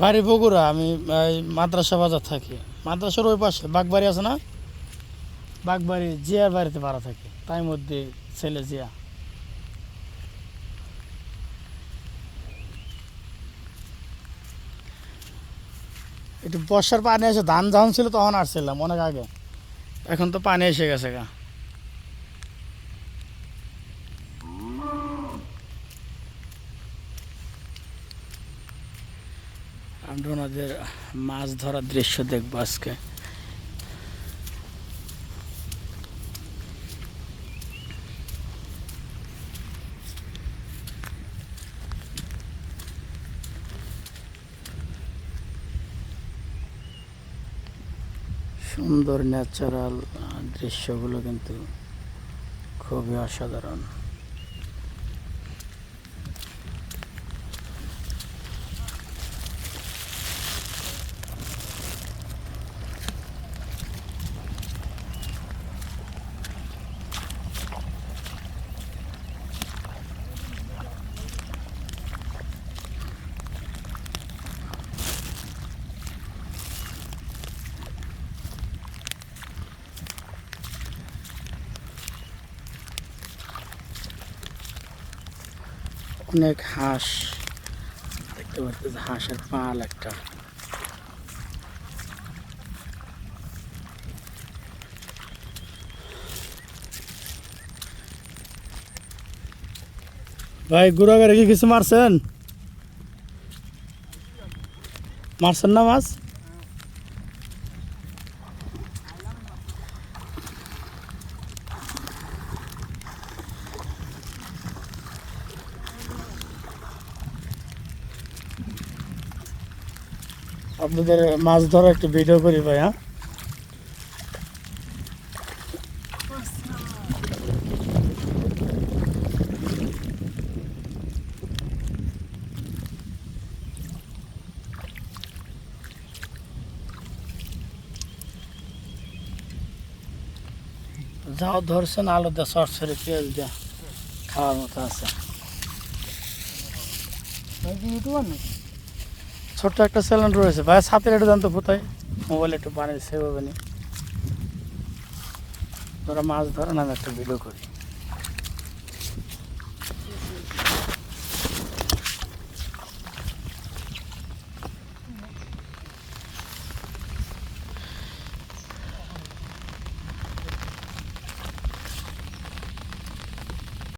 বাড়ি বগুড়া, আমি মাদ্রাসা বাজার থাকি। মাদ্রাসার ওই পাশে, বাগবাড়ি আছে না? বাগবাড়ি, জিয়ার বাড়িতে ভাড়া থাকে। তাই মধ্যে ছেলে জিয়া। একটু বর্ষার পানি এসে, ধান যখন ছিল তখন আসছিলাম অনেক আগে। এখন তো পানি এসে গেছে গা। আমরা ওনাদের মাছ ধরার দৃশ্য দেখব আজকে। সুন্দর ন্যাচারাল দৃশ্যগুলো কিন্তু খুবই অসাধারণ। অনেক হাঁস, দেখতে পাচ্ছি হাঁসের পাল একটা। ভাই গুড়াগাড়ি কি কিছু মারছেন? মারছেন না মাছ? আপনাদের মাছ ধরা একটু ভিডিও করি ভাই হ্যাঁ যাও ধরছেন আলু দিয়ে সরসরি পেঁয়াজ দিয়ে খাওয়ার মতো আছে। ইউটিউবার নাকি? ছোট্ট একটা স্যালেন্ড রয়েছে। ভাই সাথে একটু জানতো কোথায়? মোবাইল একটু বানিয়ে সেভ হবে না। মাছ ধরে, না একটা ভিডিও করি।